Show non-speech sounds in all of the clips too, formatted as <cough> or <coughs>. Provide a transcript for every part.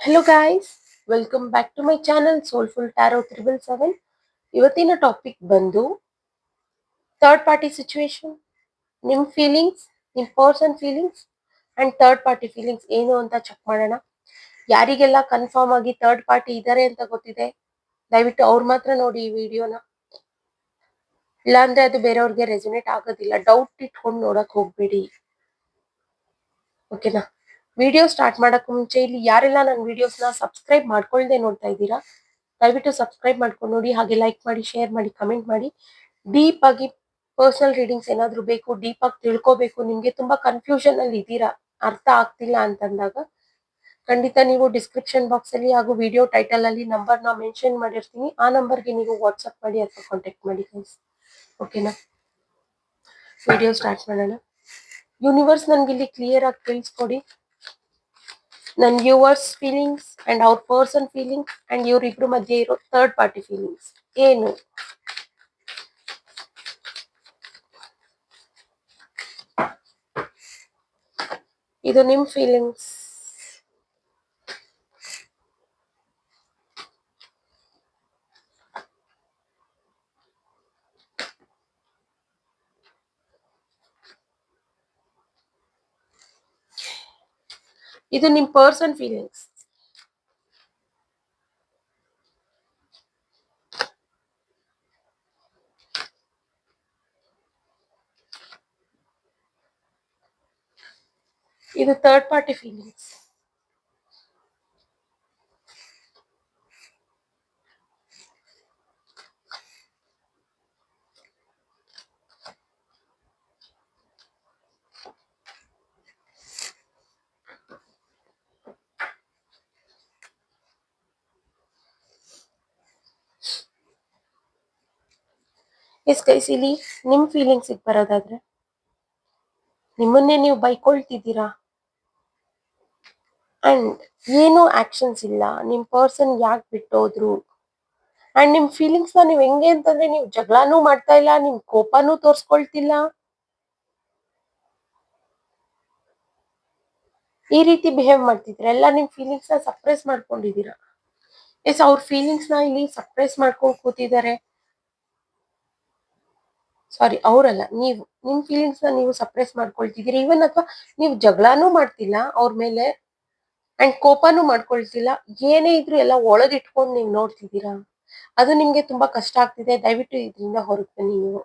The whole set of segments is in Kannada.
Hello guys welcome back to my channel soulful tarot triple seven ಇವತ್ತಿನ ಟಾಪಿಕ್ ಬಂದು ಥರ್ಡ್ ಪಾರ್ಟಿ ಸಿಚುವೇಶನ್ ನಿಮ್ಮ ಫೀಲಿಂಗ್ಸ್ ನಿಮ್ಮ person feelings and third party feelings ಏನು ಅಂತ ಚೆಕ್ ಮಾಡೋಣ. ಯಾರಿಗೆಲ್ಲ ಕನ್ಫರ್ಮ್ ಆಗಿ ಥರ್ಡ್ ಪಾರ್ಟಿ ಇದ್ದಾರೆ ಅಂತ ಗೊತ್ತಿದೆ, ದಯವಿಟ್ಟು ಅವ್ರು ಮಾತ್ರ ನೋಡಿ ಈ ವಿಡಿಯೋನ. ಇಲ್ಲಾಂದ್ರೆ ಅದು ಬೇರೆಯವ್ರಿಗೆ ರೆಸಿನೇಟ್ ಆಗೋದಿಲ್ಲ. ಡೌಟ್ ಇಟ್ಕೊಂಡು ನೋಡಕ್ ಹೋಗ್ಬೇಡಿ. ಓಕೆನಾ ವಿಡಿಯೋ ಸ್ಟಾರ್ಟ್ ಮಾಡೋಕ್ಕೂ ಮುಂಚೆ ಇಲ್ಲಿ ಯಾರೆಲ್ಲ ನನ್ನ ವಿಡಿಯೋಸ್ನ ಸಬ್ಸ್ಕ್ರೈಬ್ ಮಾಡ್ಕೊಳ್ದೆ ನೋಡ್ತಾ ಇದ್ದೀರಾ, ದಯವಿಟ್ಟು ಸಬ್ಸ್ಕ್ರೈಬ್ ಮಾಡ್ಕೊಂಡು ನೋಡಿ, ಹಾಗೆ ಲೈಕ್ ಮಾಡಿ ಶೇರ್ ಮಾಡಿ ಕಮೆಂಟ್ ಮಾಡಿ. ಡೀಪ್ ಆಗಿ ಪರ್ಸನಲ್ ರೀಡಿಂಗ್ಸ್ ಏನಾದರೂ ಬೇಕು ಡೀಪ್ ಆಗಿ ತಿಳ್ಕೋಬೇಕು, ನಿಮಗೆ ತುಂಬಾ ಕನ್ಫ್ಯೂಷನ್ ಅಲ್ಲಿ ಇದ್ದೀರಾ, ಅರ್ಥ ಆಗ್ತಿಲ್ಲ ಅಂತಂದಾಗ ಖಂಡಿತ ನೀವು ಡಿಸ್ಕ್ರಿಪ್ಷನ್ ಬಾಕ್ಸ್ ಅಲ್ಲಿ ಹಾಗೂ ವಿಡಿಯೋ ಟೈಟಲ್ ಅಲ್ಲಿ ನಂಬರ್ನ ಮೆನ್ಷನ್ ಮಾಡಿರ್ತೀನಿ. ಆ ನಂಬರ್ಗೆ ನೀವು ವಾಟ್ಸಪ್ ಮಾಡಿ ಅಥವಾ ಕಾಂಟ್ಯಾಕ್ಟ್ ಮಾಡಿ ಫ್ರೆಂಡ್ಸ್ ಓಕೆನಾ ವಿಡಿಯೋ ಸ್ಟಾರ್ಟ್ ಮಾಡೋಣ. ಯೂನಿವರ್ಸ್ ನನ್ಗೆ ಇಲ್ಲಿ ಕ್ಲಿಯರ್ ಆಗಿ ತಿಳಿಸ್ಕೊಡಿ. ನನ್ನ ವ್ಯೂವರ್ಸ್ ಫೀಲಿಂಗ್ಸ್ ಅಂಡ್ ಅವ್ರ ಪರ್ಸನ್ ಫೀಲಿಂಗ್ಸ್ ಅಂಡ್ ಇವರಿಬ್ರು ಮಧ್ಯೆ ಇರೋ ಥರ್ಡ್ ಪಾರ್ಟಿ ಫೀಲಿಂಗ್ಸ್ ಏನು ಇದು ನಿಮ್ ಫೀಲಿಂಗ್ಸ್ ಇದು ನಿಮ್ ಪರ್ಸನ್ ಫೀಲಿಂಗ್ಸ್ ಇದು third party feelings yes guys ಇಲ್ಲಿ ನಿಮ್ ಫೀಲಿಂಗ್ಸ್ ಬರೋದಾದ್ರೆ? ನಿಮ್ಮನ್ನೇ ನೀವು ಬೈಕೊಳ್ತಿದ್ದೀರಾ? ಅಂಡ್ ಏನೂ ಆಕ್ಷನ್ಸ್ ಇಲ್ಲ. ನಿಮ್ಮ ಪರ್ಸನ್ ಯಾಕೆ ಬಿಟ್ಟೋದ್ರು? ಅಂಡ್ ನಿಮ್ಮ ಫೀಲಿಂಗ್ಸ್ನ ನೀವು ಹೆಂಗೆ ಅಂತಂದ್ರೆ ನೀವು ಜಗಳನೂ ಮಾಡ್ತಾ ಇಲ್ಲ ನಿಮ್ಮ ಕೋಪನೂ ತೋರಿಸ್ಕೊಳ್ತಿಲ್ಲ. ಈ ರೀತಿ ಬಿಹೇವ್ ಮಾಡ್ತಿದ್ರೆ ಎಲ್ಲ ನಿಮ್ಮ ಫೀಲಿಂಗ್ಸ್ನ ಸಪ್ರೆಸ್ ಮಾಡ್ಕೊಂಡಿದ್ದೀರಾ? ಎಸ್ ಅವ್ರ ಫೀಲಿಂಗ್ಸ್ನ ಇಲ್ಲಿ ಸಪ್ರೆಸ್ ಮಾಡ್ಕೊಂಡು ಕೂತಿದ್ದಾರೆ. ಸಾರಿ ಅವರಲ್ಲ, ನೀವು ನಿಮ್ಮ ಫೀಲಿಂಗ್ಸ್ನ ನೀವು ಸಪ್ರೆಸ್ ಮಾಡ್ಕೊಳ್ತಿದ್ದೀರಿ. ಈವನ್ ಅಥವಾ ನೀವು ಜಗಳನೂ ಮಾಡ್ತಿಲ್ಲ ಅವ್ರ ಮೇಲೆ ಅಂಡ್ ಕೋಪನೂ ಮಾಡ್ಕೊಳ್ತಿಲ್ಲ. ಏನೇ ಇದ್ರು ಎಲ್ಲ ಒಳಗಿಟ್ಕೊಂಡು ನೀವು ನೋಡ್ತಿದ್ದೀರಾ? ಅದು ನಿಮ್ಗೆ ತುಂಬಾ ಕಷ್ಟ ಆಗ್ತಿದೆ. ದಯವಿಟ್ಟು ಇದರಿಂದ ಹೊರಗೆ ಬನ್ನಿ ನೀವು.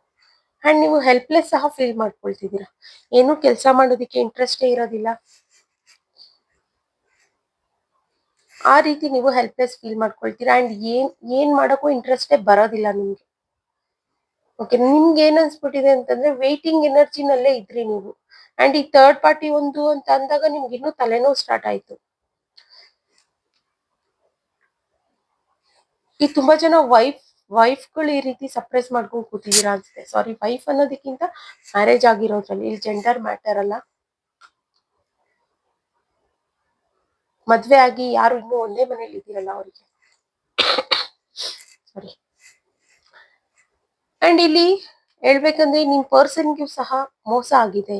ಅಂಡ್ ನೀವು ಹೆಲ್ಪ್ಲೆಸ್ ಸಹ ಫೀಲ್ ಮಾಡ್ಕೊಳ್ತಿದ್ದೀರಾ. ಏನು ಕೆಲಸ ಮಾಡೋದಕ್ಕೆ ಇಂಟ್ರೆಸ್ಟೇ ಇರೋದಿಲ್ಲ. ಆ ರೀತಿ ನೀವು ಹೆಲ್ಪ್ಲೆಸ್ ಫೀಲ್ ಮಾಡ್ಕೊಳ್ತೀರಾ. ಅಂಡ್ ಏನ್ ಏನ್ ಮಾಡೋಕ್ಕೂ ಇಂಟ್ರೆಸ್ಟೇ ಬರೋದಿಲ್ಲ ನಿಮ್ಗೆ. ಓಕೆ ನಿಮ್ಗೆ ಏನ್ ಅನ್ಸ್ಬಿಟ್ಟಿದೆ ಅಂತಂದ್ರೆ ವೇಟಿಂಗ್ ಎನರ್ಜಿನಲ್ಲೇ ಇದ್ರಿ ನೀವು. ಅಂಡ್ ಈ ಥರ್ಡ್ ಪಾರ್ಟಿ ಒಂದು ಅಂತ ಅಂದಾಗ ನಿಮ್ಗೆ ಇನ್ನೂ ತಲೆನೋವು ಸ್ಟಾರ್ಟ್ ಆಯ್ತು. ಈ ತುಂಬಾ ಜನ ವೈಫ್ ವೈಫ್ಗಳು ಈ ರೀತಿ ಸಪ್ರೆಸ್ ಮಾಡ್ಕೊಂಡು ಕೂತಿದ್ದೀರಾ ಅನ್ಸುತ್ತೆ. ಸಾರಿ ವೈಫ್ ಅನ್ನೋದಕ್ಕಿಂತ ಮ್ಯಾರೇಜ್ ಆಗಿರೋದ್ರಲ್ಲಿ ಇಲ್ಲಿ ಜೆಂಡರ್ ಮ್ಯಾಟರ್ ಅಲ್ಲ. ಮದ್ವೆ ಆಗಿ ಯಾರು ಇನ್ನೂ ಒಂದೇ ಮನೇಲಿ ಇದ್ದೀರಲ್ಲ ಅವರಿಗೆ. ಸಾರಿ <coughs> ಅಂಡ್ ಇಲ್ಲಿ ಹೇಳ್ಬೇಕಂದ್ರೆ ನಿಮ್ ಪರ್ಸನ್ಗೂ ಸಹ ಮೋಸ ಆಗಿದೆ.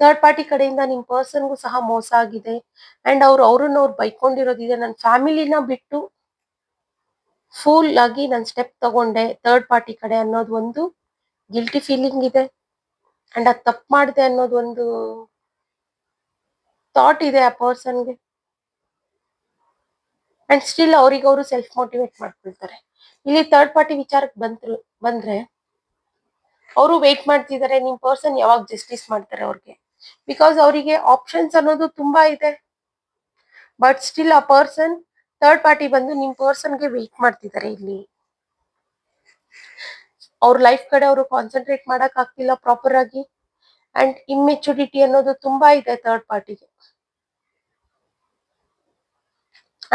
ಥರ್ಡ್ ಪಾರ್ಟಿ ಕಡೆಯಿಂದ ನಿಮ್ ಪರ್ಸನ್ಗೂ ಸಹ ಮೋಸ ಆಗಿದೆ. ಅಂಡ್ ಅವ್ರು ಅವ್ರನ್ನ ಅವ್ರು ಬೈಕೊಂಡಿರೋದಿದೆ. ನನ್ನ ಫ್ಯಾಮಿಲಿನ ಬಿಟ್ಟು ಫುಲ್ ಆಗಿ ನಾನು ಸ್ಟೆಪ್ ತಗೊಂಡೆ ಥರ್ಡ್ ಪಾರ್ಟಿ ಕಡೆ ಅನ್ನೋದು ಒಂದು ಗಿಲ್ಟಿ ಫೀಲಿಂಗ್ ಇದೆ. ಅಂಡ್ ಅದು ತಪ್ಪು ಮಾಡಿದೆ ಅನ್ನೋದು ಒಂದು ಥಾಟ್ ಇದೆ ಆ ಪರ್ಸನ್ಗೆ ಅಂಡ್ ಸ್ಟಿಲ್ ಅವ್ರಿಗೆ ಅವರು ಸೆಲ್ಫ್ ಮೋಟಿವೇಟ್ ಮಾಡ್ಕೊಳ್ತಾರೆ. ಇಲ್ಲಿ ಥರ್ಡ್ ಪಾರ್ಟಿ ವಿಚಾರಕ್ಕೆ ಬಂದ್ರು, ಬಂದ್ರೆ ಅವರು ವೇಟ್ ಮಾಡ್ತಿದ್ದಾರೆ ನಿಮ್ ಪರ್ಸನ್ ಯಾವಾಗ ಜಸ್ಟಿಸ್ ಮಾಡ್ತಾರೆ ಅವ್ರಿಗೆ. ಬಿಕಾಸ್ ಅವರಿಗೆ ಆಪ್ಷನ್ಸ್ ಅನ್ನೋದು ತುಂಬಾ ಇದೆ. ಬಟ್ ಸ್ಟಿಲ್ ಆ ಪರ್ಸನ್ ಥರ್ಡ್ ಪಾರ್ಟಿ ಬಂದು ನಿಮ್ ಪರ್ಸನ್ಗೆ ವೇಟ್ ಮಾಡ್ತಿದ್ದಾರೆ ಇಲ್ಲಿ. ಅವ್ರ ಲೈಫ್ ಕಡೆ ಅವರು ಕಾನ್ಸಂಟ್ರೇಟ್ ಮಾಡಕ್ ಆಗ್ತಿಲ್ಲ ಪ್ರಾಪರ್ ಆಗಿ. ಅಂಡ್ ಇಮ್ಮೆಚುರಿಟಿ ಅನ್ನೋದು ತುಂಬಾ ಇದೆ ಥರ್ಡ್ ಪಾರ್ಟಿಗೆ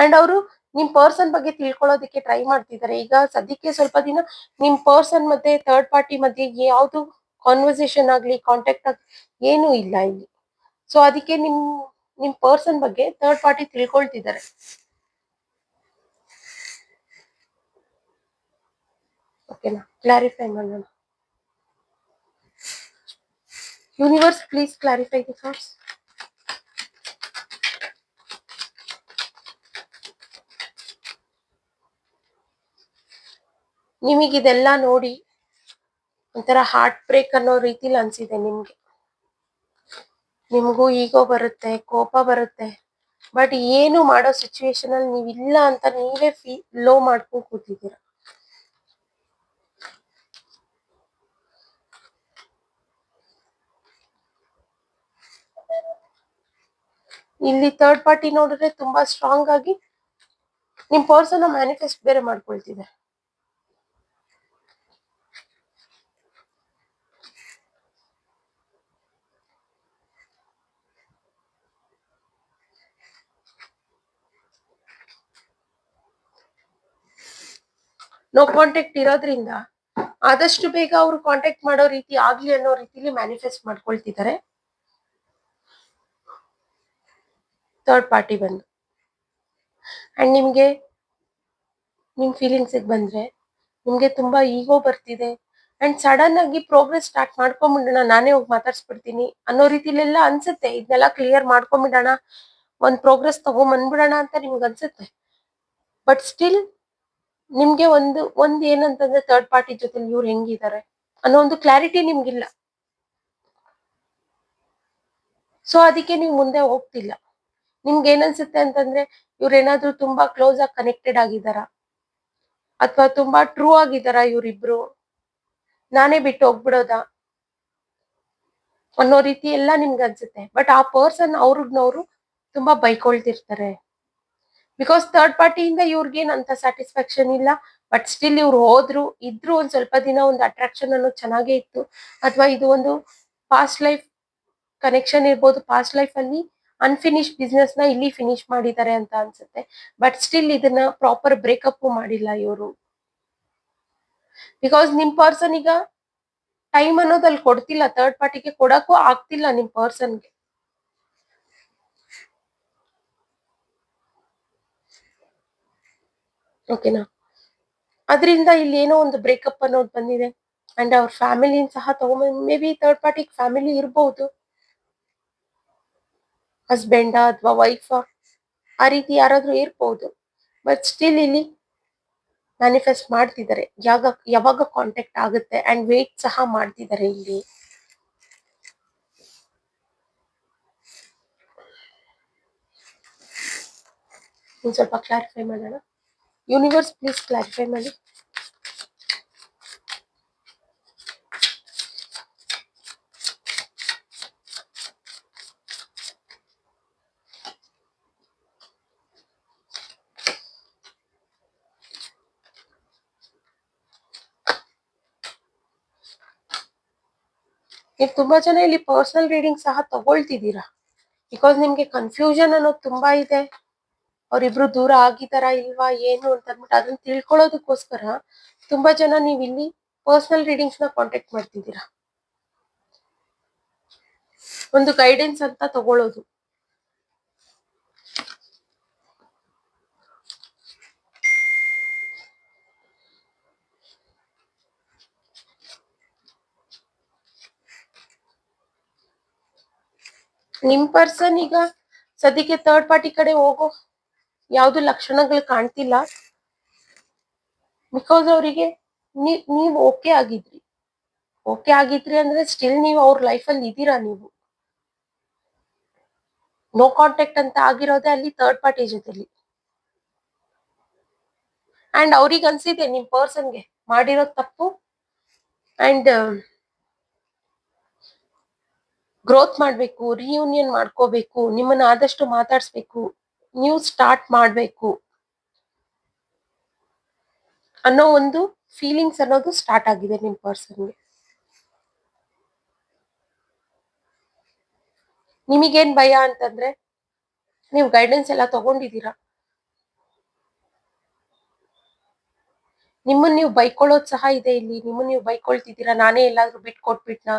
ಅಂಡ್ ಅವರು ನಿಮ್ ಪರ್ಸನ್ ಬಗ್ಗೆ ತಿಳ್ಕೊಳ್ಳೋದಕ್ಕೆ ಟ್ರೈ ಮಾಡ್ತಿದ್ದಾರೆ ಈಗ ಸದ್ಯಕ್ಕೆ ಸ್ವಲ್ಪ ದಿನ ನಿಮ್ ಪರ್ಸನ್ ಮತ್ತೆ ಥರ್ಡ್ ಪಾರ್ಟಿ ಮಧ್ಯೆ ಯಾವ್ದು ಕಾನ್ವರ್ಸೇಷನ್ ಆಗ್ಲಿ ಕಾಂಟ್ಯಾಕ್ಟ್ ಆಗ್ಲಿ ಏನೂ ಇಲ್ಲ ಇಲ್ಲಿ. ಸೊ ಅದಕ್ಕೆ ನಿಮ್ ನಿಮ್ ಪರ್ಸನ್ ಬಗ್ಗೆ ಥರ್ಡ್ ಪಾರ್ಟಿ ತಿಳ್ಕೊಳ್ತಿದ್ದಾರೆ ಓಕೆನಾ ಕ್ಲಾರಿಫೈ ಮಾಡೋಣ. Universe please clarify the thoughts ನಿಮಗಿದೆಲ್ಲ ನೋಡಿ ಒಂಥರ ಹಾರ್ಟ್ ಬ್ರೇಕ್ ಅನ್ನೋ ರೀತಿಲಿ ಅನ್ಸಿದೆ ನಿಮ್ಗೆ. ನಿಮಗೂ ಈಗೋ ಬರುತ್ತೆ, ಕೋಪ ಬರುತ್ತೆ ಬಟ್ ಏನು ಮಾಡೋ ಸಿಚುವೇಶನ್ ಅಲ್ಲಿ ನೀವು ಇಲ್ಲ ಅಂತ ನೀವೇ ಫೀ ಲೋ ಮಾಡ್ಕೊಂಡು ಕೂತಿದ್ದೀರ. ಇಲ್ಲಿ ಥರ್ಡ್ ಪಾರ್ಟಿ ನೋಡಿದ್ರೆ ತುಂಬಾ ಸ್ಟ್ರಾಂಗ್ ಆಗಿ ನಿಮ್ ಪರ್ಸನ್ ಮ್ಯಾನಿಫೆಸ್ಟ್ ಬೇರೆ ಮಾಡ್ಕೊಳ್ತಿದೆ ನೋ ಕಾಂಟ್ಯಾಕ್ಟ್ ಇರೋದ್ರಿಂದ ಆದಷ್ಟು ಬೇಗ ಅವರು ಕಾಂಟ್ಯಾಕ್ಟ್ ಮಾಡೋ ರೀತಿ ಆಗ್ಲಿ ಅನ್ನೋ ರೀತಿಲಿ ಮ್ಯಾನಿಫೆಸ್ಟ್ ಮಾಡ್ಕೊಳ್ತಿದ್ದಾರೆ ಥರ್ಡ್ ಪಾರ್ಟಿ ಬಂದು. ಅಂಡ್ ನಿಮ್ಗೆ, ನಿಮ್ ಫೀಲಿಂಗ್ಸ್ ಬಂದ್ರೆ ನಿಮ್ಗೆ ತುಂಬಾ ಈಗೋ ಬರ್ತಿದೆ. ಅಂಡ್ ಸಡನ್ ಆಗಿ ಪ್ರೋಗ್ರೆಸ್ ಸ್ಟಾರ್ಟ್ ಮಾಡ್ಕೊಂಡ್ಬಿಡೋಣ ನಾನೇ ಹೋಗಿ ಮಾತಾಡ್ಸ್ಬಿಡ್ತೀನಿ ಅನ್ನೋ ರೀತಿಲೆಲ್ಲ ಅನ್ಸುತ್ತೆ. ಇದನ್ನೆಲ್ಲ ಕ್ಲಿಯರ್ ಮಾಡ್ಕೊಂಡ್ಬಿಡೋಣ ಒಂದ್ ಪ್ರೋಗ್ರೆಸ್ ತಗೊಂಬಂದ್ಬಿಡೋಣ ಅಂತ ನಿಮ್ಗೆ ಅನ್ಸುತ್ತೆ. ಬಟ್ ಸ್ಟಿಲ್ ನಿಮ್ಗೆ ಒಂದು, ಒಂದ್ ಏನಂತಂದ್ರೆ ಥರ್ಡ್ ಪಾರ್ಟಿ ಜೊತೆ ಇವ್ರು ಹೆಂಗಿದ್ದಾರೆ ಅನ್ನೋ ಒಂದು ಕ್ಲಾರಿಟಿ ನಿಮ್ಗಿಲ್ಲ. ಸೊ ಅದಕ್ಕೆ ನೀವು ಮುಂದೆ ಹೋಗ್ತಿಲ್ಲ. ನಿಮ್ಗೆ ಏನನ್ಸುತ್ತೆ ಅಂತಂದ್ರೆ ಇವ್ರೇನಾದ್ರೂ ತುಂಬಾ ಕ್ಲೋಸ್ ಆಗಿ ಕನೆಕ್ಟೆಡ್ ಆಗಿದಾರ? ಅಥವಾ ತುಂಬಾ ಟ್ರೂ ಆಗಿದಾರ ಇವ್ರಿಬ್ರು? ನಾನೇ ಬಿಟ್ಟು ಹೋಗ್ಬಿಡೋದ? ಅನ್ನೋ ರೀತಿ ಎಲ್ಲ ನಿಮ್ಗೆ ಅನ್ಸುತ್ತೆ. ಬಟ್ ಆ ಪರ್ಸನ್ ಅವ್ರಿಗ್ನವ್ರು ತುಂಬಾ ಬೈಕೊಳ್ತಿರ್ತಾರೆ. ಬಿಕಾಸ್ ಥರ್ಡ್ ಪಾರ್ಟಿಯಿಂದ ಇವ್ರಿಗೇನು ಅಂತ ಸ್ಯಾಟಿಸ್ಫ್ಯಾಕ್ಷನ್ ಇಲ್ಲ ಬಟ್ ಸ್ಟಿಲ್ ಇವ್ರು ಹೋದ್ರು, ಇದ್ರು ಒಂದ್ ಸ್ವಲ್ಪ ದಿನ ಒಂದು ಅಟ್ರಾಕ್ಷನ್ ಅನ್ನೋದು ಚೆನ್ನಾಗೇ ಇತ್ತು. ಅಥವಾ ಇದು ಒಂದು ಪಾಸ್ಟ್ ಲೈಫ್ ಕನೆಕ್ಷನ್ ಇರ್ಬೋದು ಪಾಸ್ಟ್ ಲೈಫ್ ಅಲ್ಲಿ ಅನ್ಫಿನಿಶ್ ಬಿಸ್ನೆಸ್ನ ಇಲ್ಲಿ ಫಿನಿಶ್ ಮಾಡಿದ್ದಾರೆ ಅಂತ ಅನ್ಸುತ್ತೆ. ಬಟ್ ಸ್ಟಿಲ್ ಇದನ್ನ ಪ್ರಾಪರ್ ಬ್ರೇಕಪ್ ಮಾಡಿಲ್ಲ ಇವರು. ಬಿಕಾಸ್ ನಿಮ್ ಪರ್ಸನ್ ಈಗ ಟೈಮ್ ಅನ್ನೋದು ಅಲ್ಲಿ ಕೊಡ್ತಿಲ್ಲ ಥರ್ಡ್ ಪಾರ್ಟಿಗೆ ಕೊಡಕ್ಕೂ ಆಗ್ತಿಲ್ಲ ನಿಮ್ ಪರ್ಸನ್ಗೆ ಓಕೆನಾ ಅದರಿಂದ ಇಲ್ಲಿ ಏನೋ ಒಂದು ಬ್ರೇಕಪ್ ಅನ್ನೋದು ಬಂದಿದೆ. ಅಂಡ್ ಅವ್ರ ಫ್ಯಾಮಿಲಿನ ಸಹ ತಗೊಂಡ್ may be third party family ಇರಬಹುದು ಹಸ್ಬೆಂಡ ಅಥವಾ ವೈಫ್ ಆ ರೀತಿ ಯಾರಾದ್ರೂ ಇರ್ಬಹುದು ಬಟ್ ಸ್ಟಿಲ್ ಇಲ್ಲಿ ಮ್ಯಾನಿಫೆಸ್ಟ್ ಮಾಡ್ತಿದ್ದಾರೆ. ಯಾವಾಗ ಯಾವಾಗ ಕಾಂಟ್ಯಾಕ್ಟ್ ಆಗುತ್ತೆ ಅಂಡ್ ವೇಟ್ ಸಹ ಮಾಡ್ತಿದ್ದಾರೆ ಇಲ್ಲಿ. ಸ್ವಲ್ಪ ಕ್ಲಾರಿಫೈ ಮಾಡೋಣ. ಯೂನಿವರ್ಸ್ ಪ್ಲೀಸ್ ಕ್ಲಾರಿಫೈ ಮಾಡಿ ನೀವು ತುಂಬಾ ಜನ ಇಲ್ಲಿ ಪರ್ಸನಲ್ ರೀಡಿಂಗ್ ಸಹ ತಗೊಳ್ತಿದ್ದೀರಾ? ಬಿಕಾಸ್ ನಿಮ್ಗೆ ಕನ್ಫ್ಯೂಷನ್ ಅನ್ನೋದು ತುಂಬಾ ಇದೆ. ಅವ್ರಿಬ್ರು ದೂರ ಆಗಿದಾರ ಇಲ್ವಾ, ಏನು ಅಂತ ಅಂದ್ಬಿಟ್ಟು ಅದನ್ನ ತಿಳ್ಕೊಳ್ಳೋದಕ್ಕೋಸ್ಕರ ತುಂಬಾ ಜನ ನೀವು ಇಲ್ಲಿ ಪರ್ಸನಲ್ ರೀಡಿಂಗ್ಸ್ನ ಕಾಂಟ್ಯಾಕ್ಟ್ ಮಾಡ್ತಿದ್ದೀರಾ? ಒಂದು ಗೈಡೆನ್ಸ್ ಅಂತ ತಗೊಳ್ಳೋದು ನಿಮ್ ಪರ್ಸನ್ ಈಗ ಸದ್ಯಕ್ಕೆ ಥರ್ಡ್ ಪಾರ್ಟಿ ಕಡೆ ಹೋಗೋ ಯಾವ್ದು ಲಕ್ಷಣಗಳು ಕಾಣ್ತಿಲ್ಲ. ಬಿಕಾಸ್ ಅವರಿಗೆ ನೀವ್ ಓಕೆ ಆಗಿದ್ರಿ. ಓಕೆ ಆಗಿದ್ರಿ ಅಂದ್ರೆ ಸ್ಟಿಲ್ ನೀವು ಅವ್ರ ಅಲ್ಲಿ ಇದ್ದೀರಾ ನೀವು. ನೋ ಕಾಂಟ್ಯಾಕ್ಟ್ ಅಂತ ಆಗಿರೋದೇ ಅಲ್ಲಿ ಥರ್ಡ್ ಪಾರ್ಟಿ ಜೊತೆಲಿ. ಅಂಡ್ ಅವ್ರಿಗೆ ಅನ್ಸಿದೆ ನಿಮ್ ಪರ್ಸನ್ಗೆ ಮಾಡಿರೋ ತಪ್ಪು. ಅಂಡ್ ಗ್ರೋತ್ ಮಾಡ್ಬೇಕು ರಿಯೂನಿಯನ್ ಮಾಡ್ಕೋಬೇಕು, ನಿಮ್ಮನ್ನ ಆದಷ್ಟು ಮಾತಾಡ್ಸ್ಬೇಕು. ನೀವು ಸ್ಟಾರ್ಟ್ ಮಾಡಬೇಕು ಅನ್ನೋ ಒಂದು ಫೀಲಿಂಗ್ಸ್ ಅನ್ನೋದು ಸ್ಟಾರ್ಟ್ ಆಗಿದೆ ನಿಮ್ ಪರ್ಸನ್ಗೆ ನಿಮಗೇನ್ ಭಯ ಅಂತಂದ್ರೆ ನೀವು ಗೈಡೆನ್ಸ್ ಎಲ್ಲ ತಗೊಂಡಿದ್ದೀರಾ? ನಿಮ್ಮನ್ನ ನೀವು ಬೈಕೊಳ್ಳೋದ್ ಸಹ ಇದೆ ಇಲ್ಲಿ. ನಿಮ್ಮನ್ನ ನೀವು ಬೈಕೊಳ್ತಿದ್ದೀರಾ? ನಾನೇ ಎಲ್ಲಾದ್ರೂ ಬಿಟ್ಟು ಕೊಟ್ಬಿಟ್ನಾ?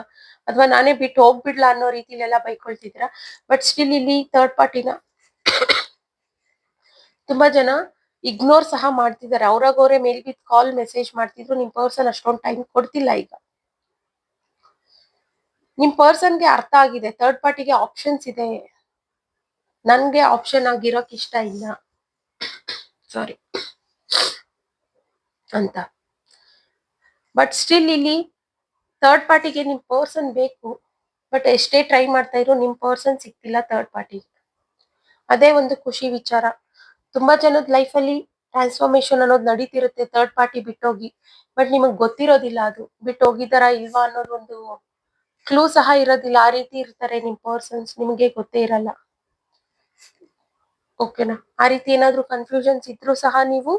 ಅಥವಾ ನಾನೇ ಬಿಟ್ಟು ಹೋಗ್ಬಿಡ್ಲಾ ಅನ್ನೋ ರೀತಿಲೆಲ್ಲ ಬೈಕೊಳ್ತಿದ್ದೀರಾ? ಬಟ್ ಸ್ಟಿಲ್ ಇಲ್ಲಿ ಥರ್ಡ್ ಪಾರ್ಟಿನ ತುಂಬಾ ಜನ ಇಗ್ನೋರ್ ಸಹ ಮಾಡ್ತಿದ್ದಾರೆ. ಅವ್ರಾಗವ್ರೆ ಅವರೇ ಮೇಲ್ ಬಿದ್ದು ಕಾಲ್ ಮೆಸೇಜ್ ಮಾಡ್ತಿದ್ರು, ನಿಮ್ ಪರ್ಸನ್ ಅಷ್ಟೊಂದು ಟೈಮ್ ಕೊಡ್ತಿಲ್ಲ ಈಗ. ನಿಮ್ ಪರ್ಸನ್ಗೆ ಅರ್ಥ ಆಗಿದೆ. ಥರ್ಡ್ ಪಾರ್ಟಿಗೆ ಆಪ್ಷನ್ಸ್ ಇದೆ. ನನ್ಗೆ ಆಪ್ಷನ್ ಆಗಿರೋಕ್ ಇಷ್ಟ ಇಲ್ಲ. ಸಾರಿ ಅಂತ. ಬಟ್ ಸ್ಟಿಲ್ ಇಲ್ಲಿ ಥರ್ಡ್ ಪಾರ್ಟಿಗೆ ನಿಮ್ ಪರ್ಸನ್ ಬೇಕು. ಬಟ್ ಎಷ್ಟೇ ಟ್ರೈ ಮಾಡ್ತಾ ಇರೋ ನಿಮ್ ಪರ್ಸನ್ ಸಿಕ್ತಿಲ್ಲ ಥರ್ಡ್ ಪಾರ್ಟಿಗೆ ಅದೇ ಒಂದು ಖುಷಿ ವಿಚಾರ. ತುಂಬಾ ಜನದ ಲೈಫಲ್ಲಿ ಟ್ರಾನ್ಸ್ಫಾರ್ಮೇಶನ್ ಅನ್ನೋದು ನಡೀತಿರುತ್ತೆ ಥರ್ಡ್ ಪಾರ್ಟಿ ಬಿಟ್ಟೋಗಿ. ಬಟ್ ನಿಮಗ್ ಗೊತ್ತಿರೋದಿಲ್ಲ ಅದು. ಬಿಟ್ಟು ಹೋಗಿದಾರಾ ಇಲ್ವಾ ಅನ್ನೋದು ಒಂದು ಕ್ಲೂ ಸಹ ಇರೋದಿಲ್ಲ. ಆ ರೀತಿ ಇರ್ತಾರೆ ನಿಮ್ ಪರ್ಸನ್ಸ್ ನಿಮಗೆ ಗೊತ್ತೇ ಇರಲ್ಲ. ಓಕೆನಾ ಆ ರೀತಿ ಏನಾದ್ರು ಕನ್ಫ್ಯೂಷನ್ಸ್ ಇದ್ರೂ ಸಹ ನೀವು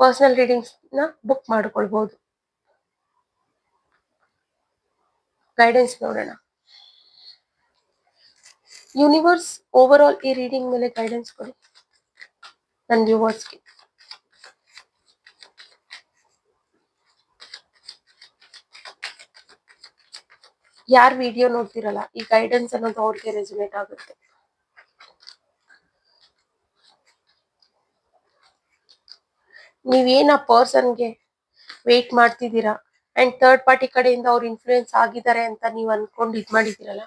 ಪರ್ಸನಲ್ ರೀಡಿಂಗ್ಸ್ನ ಬುಕ್ ಮಾಡ್ಕೊಳ್ಬಹುದು ಗೈಡೆನ್ಸ್ ನೋಡೋಣ. ಯೂನಿವರ್ಸ್ ಓವರ್ ಆಲ್ ಈ ರೀಡಿಂಗ್ ಮೇಲೆ ಗೈಡೆನ್ಸ್ ಕೊಡಿ. ನನ್ನ ವ್ಯೂವರ್ಸ್ಗೆ ಯಾರ್ ವಿಡಿಯೋ ನೋಡ್ತಿರಲ್ಲ, ಈ ಗೈಡೆನ್ಸ್ ಅನ್ನೋದು ಅವ್ರಿಗೆ ರೆಸುನೇಟ್ ಆಗುತ್ತೆ. ನೀವೇನ ಪರ್ಸನ್ಗೆ ವೇಟ್ ಮಾಡ್ತಿದ್ದೀರಾ? ಅಂಡ್ ಥರ್ಡ್ ಪಾರ್ಟಿ ಕಡೆಯಿಂದ ಅವ್ರು ಇನ್ಫ್ಲೂಯೆನ್ಸ್ ಆಗಿದ್ದಾರೆ ಅಂತ ನೀವು ಅನ್ಕೊಂಡು ಇದ್ ಮಾಡಿದಿರಲ್ಲ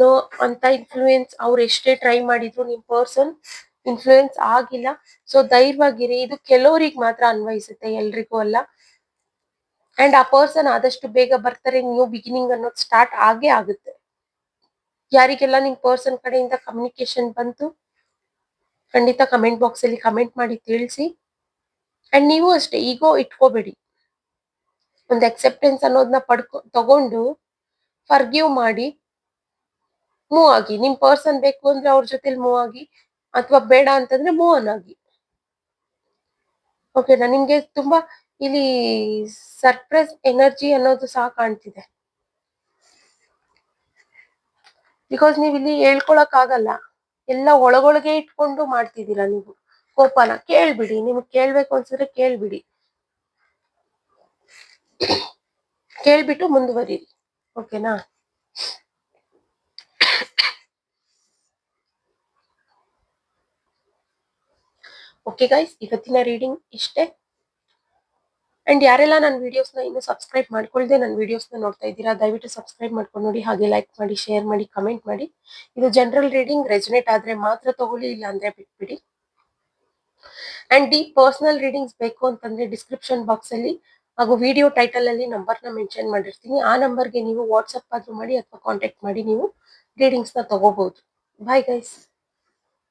ನೋ ಅಂತ ಇನ್ಫ್ಲೂಯೆನ್ಸ್ ಅವ್ರು ಎಷ್ಟೇ ಟ್ರೈ ಮಾಡಿದ್ರು ನಿಮ್ ಪರ್ಸನ್ ಇನ್ಫ್ಲೂಯೆನ್ಸ್ ಆಗಿಲ್ಲ. ಸೊ ಧೈರ್ಯವಾಗಿರಿ ಇದು ಕೆಲವರಿಗೆ ಮಾತ್ರ ಅನ್ವಯಿಸುತ್ತೆ ಎಲ್ರಿಗೂ ಅಲ್ಲ. ಅಂಡ್ ಆ ಪರ್ಸನ್ ಆದಷ್ಟು ಬೇಗ ಬರ್ತಾರೆ. ನ್ಯೂ ಬಿಗಿನಿಂಗ್ ಅನ್ನೋದು ಸ್ಟಾರ್ಟ್ ಆಗೇ ಆಗುತ್ತೆ. ಯಾರಿಗೆಲ್ಲ ನಿಮ್ ಪರ್ಸನ್ ಕಡೆಯಿಂದ ಕಮ್ಯುನಿಕೇಶನ್ ಬಂತು, ಖಂಡಿತ ಕಮೆಂಟ್ ಬಾಕ್ಸ್ ಅಲ್ಲಿ ಕಮೆಂಟ್ ಮಾಡಿ ತಿಳಿಸಿ. ಅಂಡ್ ನೀವು ಅಷ್ಟೇ ಈಗೋ ಇಟ್ಕೋಬೇಡಿ. ಒಂದು ಅಕ್ಸೆಪ್ಟೆನ್ಸ್ ಅನ್ನೋದನ್ನ ಪಡ್ಕೊ, ತಗೊಂಡು ಫರ್ಗಿವ್ ಮಾಡಿ ಮೂವ್ ಆಗಿ. ನಿಮ್ ಪರ್ಸನ್ ಬೇಕು ಅಂದ್ರೆ ಅವ್ರ ಜೊತೆಲಿ ಮೂವ್ ಆಗಿ ಅಥವಾ ಬೇಡ ಅಂತಂದ್ರೆ ಮೂವ್ ಆಗಿ. ಓಕೆನಾ ನಿಮ್ಗೆ ತುಂಬಾ ಇಲ್ಲಿ ಸರ್ಪ್ರೈಸ್ ಎನರ್ಜಿ ಅನ್ನೋದು ಸಹ ಕಾಣ್ತಿದೆ. ಬಿಕಾಸ್ ನೀವು ಇಲ್ಲಿ ಹೇಳ್ಕೊಳಕ್ ಆಗಲ್ಲ. ಎಲ್ಲ ಒಳಗೊಳಗೆ ಇಟ್ಕೊಂಡು ಮಾಡ್ತಿದ್ದೀರಾ ನೀವು. ಕೋಪನ. ಕೇಳ್ಬಿಡಿ. ನಿಮ್ಗೆ ಕೇಳ್ಬೇಕು ಅನ್ಸಿದ್ರೆ ಕೇಳ್ಬಿಡಿ. ಕೇಳ್ಬಿಟ್ಟು ಮುಂದುವರಿ ಓಕೆನಾ ಓಕೆ ಗೈಸ್ ಇವತ್ತಿನ ರೀಡಿಂಗ್ ಇಷ್ಟೇ. ಅಂಡ್ ಯಾರೆಲ್ಲ ನನ್ನ ವಿಡಿಯೋಸ್ನ ಇನ್ನು ಸಬ್ಸ್ಕ್ರೈಬ್ ಮಾಡ್ಕೊಳ್ದೆ ನನ್ನ ವಿಡಿಯೋಸ್ನ ನೋಡ್ತಾ ಇದ್ದೀರಾ, ದಯವಿಟ್ಟು ಸಬ್ಸ್ಕ್ರೈಬ್ ಮಾಡ್ಕೊಂಡು ನೋಡಿ, ಹಾಗೆ ಲೈಕ್ ಮಾಡಿ ಶೇರ್ ಮಾಡಿ ಕಮೆಂಟ್ ಮಾಡಿ. ಇದು ಜನರಲ್ ರೀಡಿಂಗ್ ರೆಜುನೇಟ್ ಆದ್ರೆ ಮಾತ್ರ ತಗೊಳ್ಳಿ, ಇಲ್ಲ ಅಂದ್ರೆ ಬಿಟ್ಬಿಡಿ. ಅಂಡ್ ದಿ ಪರ್ಸನಲ್ ರೀಡಿಂಗ್ಸ್ ಬೇಕು ಅಂತಂದ್ರೆ ಡಿಸ್ಕ್ರಿಪ್ಷನ್ ಬಾಕ್ಸ್ ಅಲ್ಲಿ ಹಾಗೂ ವಿಡಿಯೋ ಟೈಟಲ್ ಅಲ್ಲಿ ನಂಬರ್ನ ಮೆನ್ಷನ್ ಮಾಡಿರ್ತೀನಿ. ಆ ನಂಬರ್ಗೆ ನೀವು ವಾಟ್ಸಪ್ ಆದ್ರೂ ಮಾಡಿ ಅಥವಾ ಕಾಂಟ್ಯಾಕ್ಟ್ ಮಾಡಿ, ನೀವು ರೀಡಿಂಗ್ಸ್ನ ತಗೋಬಹುದು ಬಾಯ್ ಗೈಸ್